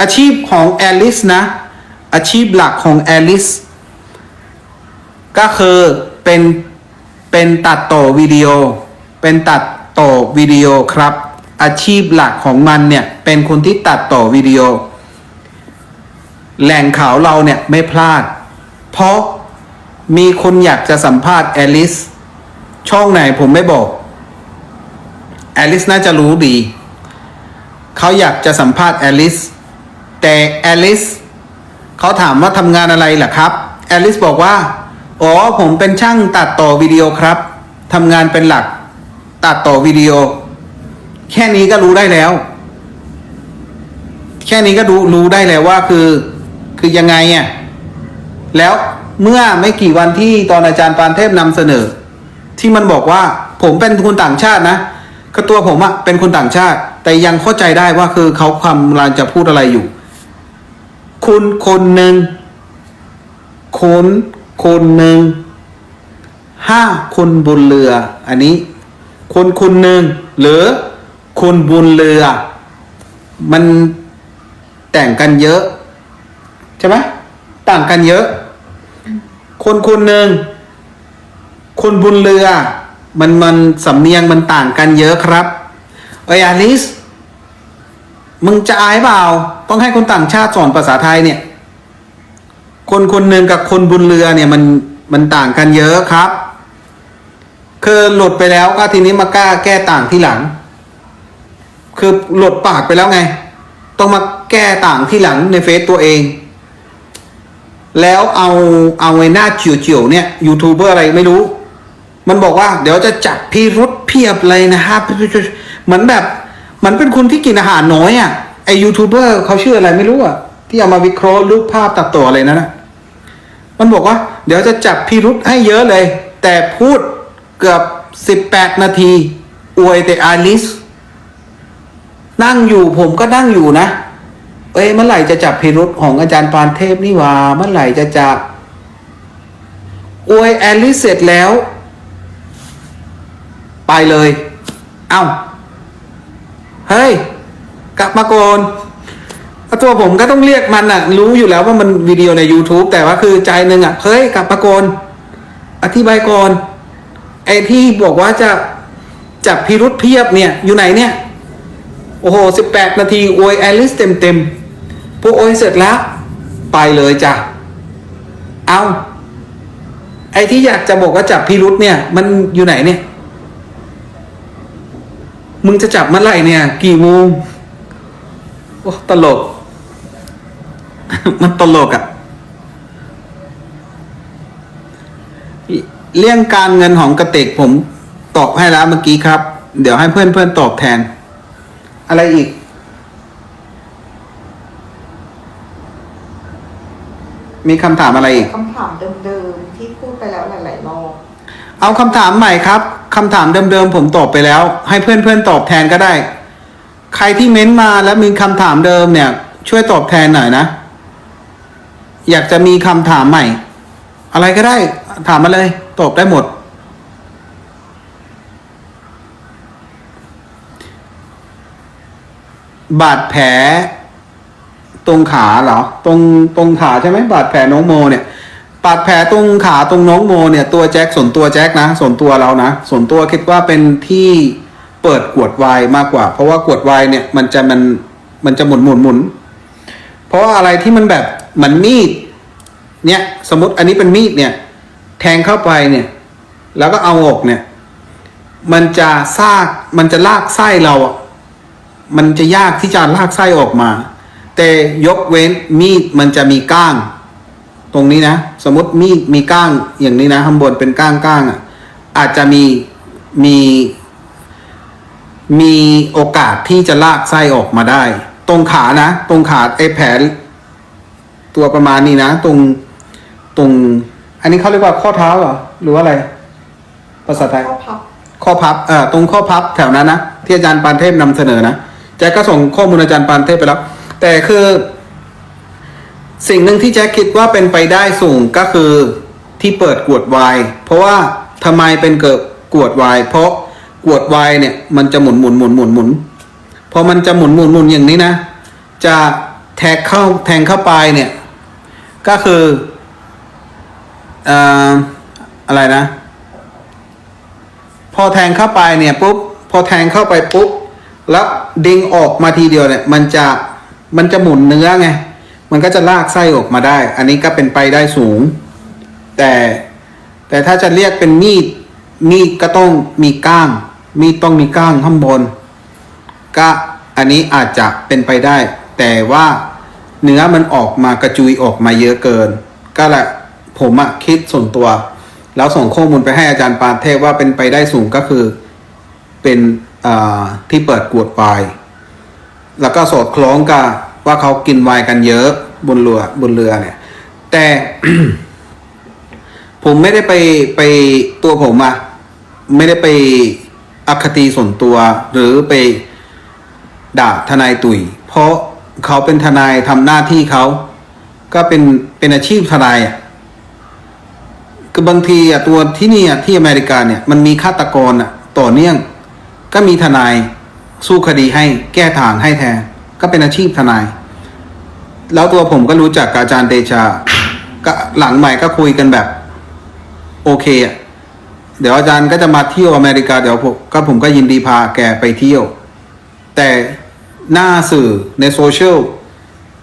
อาชีพของแอลิสนะ อาชีพหลักของแอลิสก็คือเป็นเป็นตัดต่อวิดีโอ เป็นตัดต่อวิดีโอครับ อาชีพหลักของมันเนี่ยเป็นคนที่ตัดต่อวิดีโอ แหล่งข่าวเราเนี่ยไม่พลาด เพราะมีคนอยากจะสัมภาษณ์แอลิสช่องไหนผมไม่บอกแอลิสน่าจะรู้ดี เขาอยากจะสัมภาษณ์แอลิส แต่แอลิสเขาถามว่าทำงานอะไรล่ะครับ แอลิสบอกว่า อ๋อ ผมเป็นช่างตัดต่อวิดีโอครับทำงานเป็นหลัก ตัดต่อวิดีโอ แค่นี้ก็รู้ได้แล้ว แค่นี้ก็รู้รู้ได้แล้วว่าคือคือยังไงอะแล้วเมื่อไม่กี่วันที่ตอนอาจารย์ปานเทพนำเสนอ ที่มันบอกว่าผมเป็นคนต่างชาตินะคือตัวผมอะเป็นคนต่างชาติ แต่ยังเข้าใจได้ว่าคือเขากำลังจะพูดอะไรอยู่ คุณคนหนึ่งคนคนหนึ่งห้าคนบนเรือ อันนี้ คนคนหนึ่งหรือคนบนเรือ มันแต่งกันเยอะ ใช่ไหมต่างกันเยอะ คนคนหนึ่งคนบนเรือ มันมันสำเนียงมันต่างกันเยอะครับเอยอลิส มึงจะอายเปล่า ต้องให้คนต่างชาติสอนภาษาไทยเนี่ย คนคนหนึ่งกับคนบนเรือเนี่ยมันมันต่างกันเยอะครับ คือหลุดไปแล้วก็ทีนี้มากล้าแก้ต่างที่หลัง คือหลุดปากไปแล้วไง ต้องมาแก้ต่างที่หลังในเฟซตัวเอง แล้วเอาเอาไอ้หน้าเฉียวๆเนี่ยยูทูบเบอร์อะไรไม่รู้ มันบอกว่า เดี๋ยวจะจับพี่รุดเพียบเลยนะครับเหมือนแบบ มันเป็นคนที่กินอาหารน้อยอะไอยูทูบเบอร์เขาชื่ออะไรไม่รู้อะที่เอามาวิเคราะห์รูปภาพตัดต่ออะไรนั่นนะมันบอกว่า เดี๋ยวจะจับพี่รุดให้เยอะเลย แต่พูดเกือบสิบแปดนาที อวยแต่อาลิส นั่งอยู่ผมก็นั่งอยู่นะ เอ้ยเมื่อไหร่จะจับพิรุษของอาจารย์ปานเทพนี่วาเมื่อไหร่จะจับอวยแอลิสเสร็จแล้ว ไปเลย เอ้า เฮ้ย กลับมาก่อนตัวผมก็ต้องเรียกมันอะรู้อยู่แล้วว่ามันวิดีโอใน YouTube แต่ว่าคือใจหนึ่งอะเฮ้ย กลับมาก่อนอธิบายก่อนไอ้ที่บอกว่าจะจับพิรุษเพียบเนี่ย อยู่ไหนเนี่ย โอ้โหสิบแปดนาทีโอยแอลิสเต็มเต็มๆพออยเสร็จแล้ว ไปเลยจ้ะ เอาไอ้ที่อยากจะบอกว่าจับพิรุษเนี่ย มันอยู่ไหนเนี่ย มึงจะจับเมื่อไหร่เนี่ย กี่โมงโอ้ตลก มันตลกอะ่ะเรื่องการเงินของกระติกผมตอบให้แล้วเมื่อกี้ครับ เดี๋ยวให้เพื่อนเพื่อนๆตอบแทน อะไรอีก มีคำถามอะไรอีก คำถามเดิมๆที่พูดไปแล้วหลายๆรอบ เอาคำถามใหม่ครับ คำถามเดิมๆผมตอบไปแล้ว ให้เพื่อนๆตอบแทนก็ได้ ใครที่เม้นต์มาแล้วมีคำถามเดิมเนี่ย ช่วยตอบแทนหน่อยนะ อยากจะมีคำถามใหม่ อะไรก็ได้ ถามมาเลย ตอบได้หมด บาดแผล ตรงขาเหรอ ตรงตรงขาใช่ไหมบาดแผลน้องโมเนี่ย บาดแผลตรงขาตรงน้องโมเนี่ยตัวแจ็คส่วนตัวแจ็คนะ ส่วนตัวเรานะ ส่วนตัวคิดว่าเป็นที่เปิดกวดวายมากกว่า เพราะว่ากวดวายเนี่ยมันจะมันมันจะหมุนหมุนหมุนเพราะว่าอะไรที่มันแบบเหมือนมีดเนี่ยสมมติอันนี้เป็นมีดเนี่ย แทงเข้าไปเนี่ย แล้วก็เอาออกเนี่ย มันจะซากมันจะลากไส้เราอะมันจะยากที่จะลากไส้ออกมา แต่ยกเว้นมีดมันจะมีก้าง ตรงนี้นะ สมมติมีดมีก้างอย่างนี้นะข้างบนเป็นก้างก้างอะอาจจะมีมีมีโอกาสที่จะลากไส้ออกมาได้ ตรงขานะ ตรงขาไอ้แผลตัวประมาณนี้นะ ตรงตรง อันนี้เขาเรียกว่าข้อเท้าเหรอหรือว่าอะไร ภาษาไทย ข้อพับข้อพับเอ่อตรงข้อพับแถวนั้นนะที่อาจารย์ปานเทพนำเสนอนะแจ็คก็ส่งข้อมูลอาจารย์ปานเทพไปแล้ว แต่คือ สิ่งหนึ่งที่แจ็คคิดว่าเป็นไปได้สูงก็คือที่เปิดกวดวายเพราะว่าทำไมเป็นเกิดกวดวายเพราะกวดวายเนี่ยมันจะหมุนหมุนหมุนหมุนหมุนพอมันจะหมุนหมุนหมุนอย่างนี้นะ จะแทงเข้าแทงเข้าไปเนี่ย ก็คืออ่ออะไรนะ พอแทงเข้าไปเนี่ยปุ๊บพอแทงเข้าไปปุ๊บแล้วดึงออกมาทีเดียวเนี่ย มันจะมันจะหมุนเนื้อไง มันก็จะลากไส้ออกมาได้ อันนี้ก็เป็นไปได้สูง แต่แต่ถ้าจะเรียกเป็นมีด มีดก็ต้องมีก้าง มีดต้องมีก้างข้างบน ก็อันนี้อาจจะเป็นไปได้ แต่ว่าเนื้อมันออกมากระจุยออกมาเยอะเกิน ก็แหละผมอะคิดส่วนตัว แล้วส่งข้อมูลไปให้อาจารย์ปานเทพว่าเป็นไปได้สูงก็คือเป็นที่เปิดกวดไวน์แล้วก็สอดคล้องกับ ว่าเขากินไวน์กันเยอะบนเรือบนเรือเนี่ย แต่ผมไม่ได้ไปไปตัวผมอะไม่ได้ไปอคติส่วนตัว หรือไปด่าทนายตุยเพราะเขาเป็นทนายทำหน้าที่เขาก็เป็นเป็นอาชีพทนายอะคือบางทีอะตัวที่นี่อะที่อเมริกาเนี่ยมันมีฆาตกรอะต่อเนื่อง ก็มีทนายสู้คดีให้แก้ทางให้แทน ก็เป็นอาชีพทนาย แล้วตัวผมก็รู้จักอาจารย์เดชาก็หลังใหม่ก็คุยกันแบบ โอเคอะเดี๋ยวอาจารย์ก็จะมาเที่ยวอเมริกาเดี๋ยวผมก็ผมก็ยินดีพาแกไปเที่ยว แต่หน้าสื่อในโซเชียล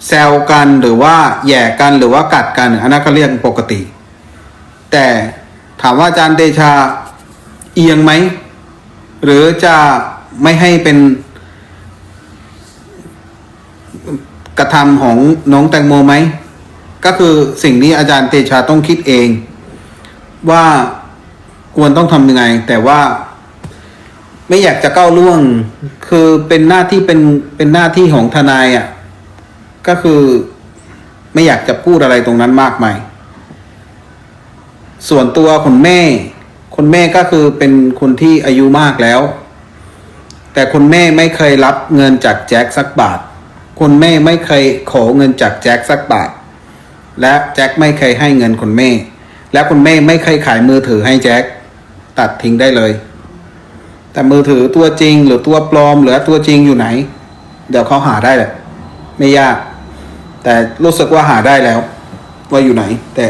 แซวกันหรือว่าแย่กันหรือว่ากัดกันอันนั้นก็เรียกปกติ แต่ถามว่าอาจารย์เดชาเอียงไหม หรือจะไม่ให้เป็น กระทำของน้องแตงโมไหม ก็คือสิ่งนี้อาจารย์เตชาต้องคิดเอง ว่าควรต้องทำยังไง แต่ว่า ไม่อยากจะก้าวล่วง คือเป็นหน้าที่เป็นเป็นหน้าที่ของทนายอะ่ะ ก็คือไม่อยากจะพูดอะไรตรงนั้นมากมายส่วนตัวคุณแม่ คุณแม่ก็คือเป็นคนที่อายุมากแล้ว แต่คุณแม่ไม่เคยรับเงินจากแจ็คสักบาท คุณแม่ไม่เคยขอเงินจากแจ็คสักบาท และแจ็คไม่เคยให้เงินคุณแม่ และคุณแม่ไม่เคยขายมือถือให้แจ็คตัดทิ้งได้เลย แต่มือถือตัวจริงหรือตัวปลอมหรือตัวจริงอยู่ไหน เดี๋ยวเขาหาได้แหละ ไม่ยาก แต่รู้สึกว่าหาได้แล้ว ว่าอยู่ไหน แต่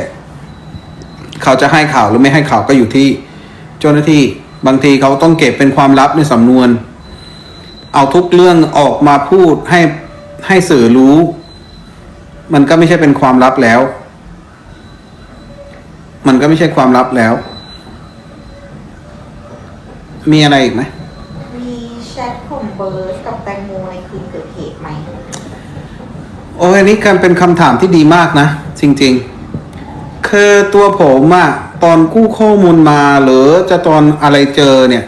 เขาจะให้ข่าวหรือไม่ให้ข่าวก็อยู่ที่ เจ้าหน้าที่บางทีเขาต้องเก็บเป็นความลับในสำนวน เอาทุกเรื่องออกมาพูดให้ ให้สื่อรู้ มันก็ไม่ใช่เป็นความลับแล้ว มันก็ไม่ใช่ความลับแล้ว มีอะไรอีกไหมมีแชทของเบิร์ดกับแตงโมในคืนเกิดเหตุไหมโอ้ยอันนี้การเป็นคำถามที่ดีมากนะ จริง ๆ คือตัวผมอะตอนกู้ข้อมูลมาหรือจะตอนอะไรเจอเนี่ย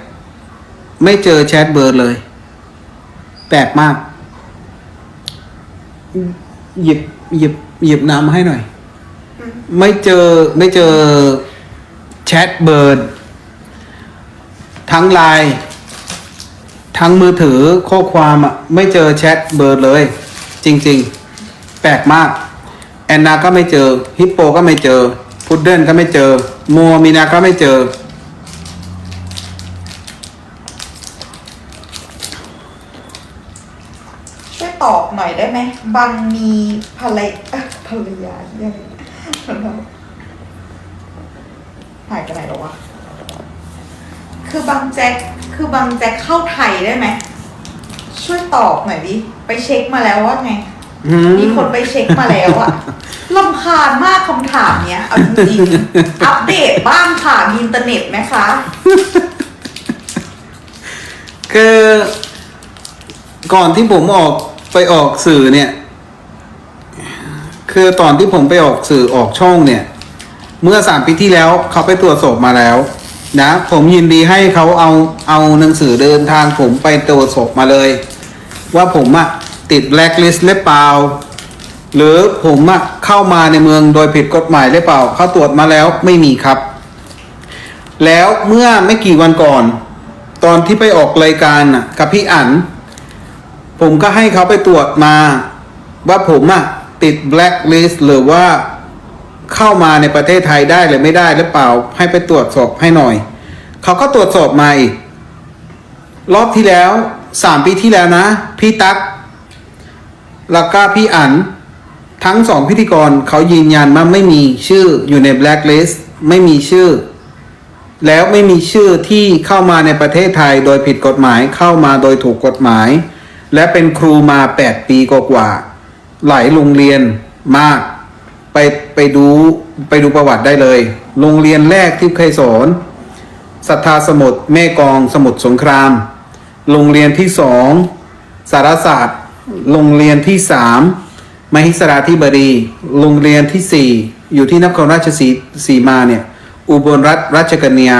ไม่เจอแชทเบอร์เลย แปลกมาก หยิบหยิบหยิบน้ำมาให้หน่อย ไม่เจอไม่เจอแชทเบอร์ทั้งไลน์ทั้งมือถือข้อความอะไม่เจอแชทเบอร์เลย จริง ๆ แปลกมาก แอนนาก็ไม่เจอ ฮิปโปก็ไม่เจอพุดเดิ้ลก็ไม่เจอมัวมีนาก็ไม่เจอ ช่วยตอบ หน่อยได้ไหมบังมีภรรยเอ้อภรรยาเนี่ยหายไปไหนแล้ววะคือบางแจ็คคือบางแจ็คเข้าไทยได้ไหมช่วยตอบหน่อยดิไปเช็คมาแล้วว่าไงอืมมีคนไปเช็คมาแล้วอะลำคาญมากคำถามเนี้ยเอาจริงๆอัปเดตบ้างค่ะมีอินเทอร์เน็ตไหมคะคือก่อนที่ผมออก ไปออกสื่อเนี่ย คือตอนที่ผมไปออกสื่อออกช่องเนี่ย เมื่อสามปีที่แล้วเขาไปตรวจสอบมาแล้ว นะ ผมยินดีให้เขาเอาเอาหนังสือเดินทางผมไปตรวจสอบมาเลย ว่าผมอะติดแบล็คลิสต์หรือเปล่าหรือผมอะเข้ามาในเมืองโดยผิดกฎหมายหรือเปล่าเขาตรวจมาแล้วไม่มีครับ แล้วเมื่อไม่กี่วันก่อน ตอนที่ไปออกรายการกับพี่อั๋น ผมก็ให้เขาไปตรวจมา ว่าผมอะติดแบล็คลิสต์หรือว่าเข้ามาในประเทศไทยได้หรือไม่ได้หรือเปล่า ให้ไปตรวจสอบให้หน่อย เขาก็ตรวจสอบมาอีก รอบที่แล้วสามปีที่แล้วนะ พี่ตั๊กแล้วก็พี่อันทั้งสองพิธีกรเขายืนยันว่าไม่มีชื่ออยู่ในแบล็คลิสต์ไม่มีชื่อ แล้วไม่มีชื่อที่เข้ามาในประเทศไทยโดยผิดกฎหมายเข้ามาโดยถูกกฎหมาย และเป็นครูมา 8 ปีกว่า หลายโรงเรียนมาก ไปไปดูไปดูประวัติได้เลย โรงเรียนแรกที่เคยสอนศรัทธาสมุทรแม่กองสมุทรสงคราม โรงเรียนที่สองสารศาสตร์ โรงเรียนที่สามมหิสราธิบดี โรงเรียนที่สี่อยู่ที่นครราชสีสีมาเนี่ยอุบลรัฐราชกัญญา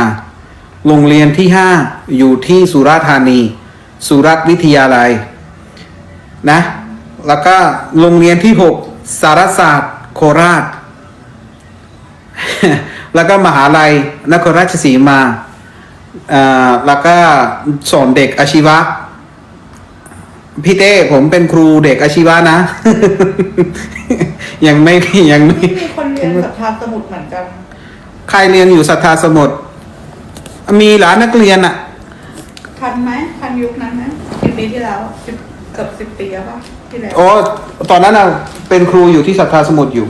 โรงเรียนที่ห้าอยู่ที่สุราธานี สุรัตวิทยาลัย นะ แล้วก็โรงเรียนที่หกสารศาสตร์โคราช แล้วก็มหาลัยนครราชสีมาอ่าแล้วก็สอนเด็กอาชีวะ พี่เต้ผมเป็นครูเด็กอาชีวะนะ ยังไม่ยังไม่มีคนเรียนสัทธาสมุดเหมือนกัน ใครเรียนอยู่ศรัทธาสมุทรมีหลานนักเรียนอะทันไหมทันยุคนั้นไหมสิบปีที่แล้วสิบ เกือบสิบปีแล้วป่ะที่แล้วโอ้ตอนนั้นอะเป็นครูอยู่ที่สัทธาสมุทรอยู่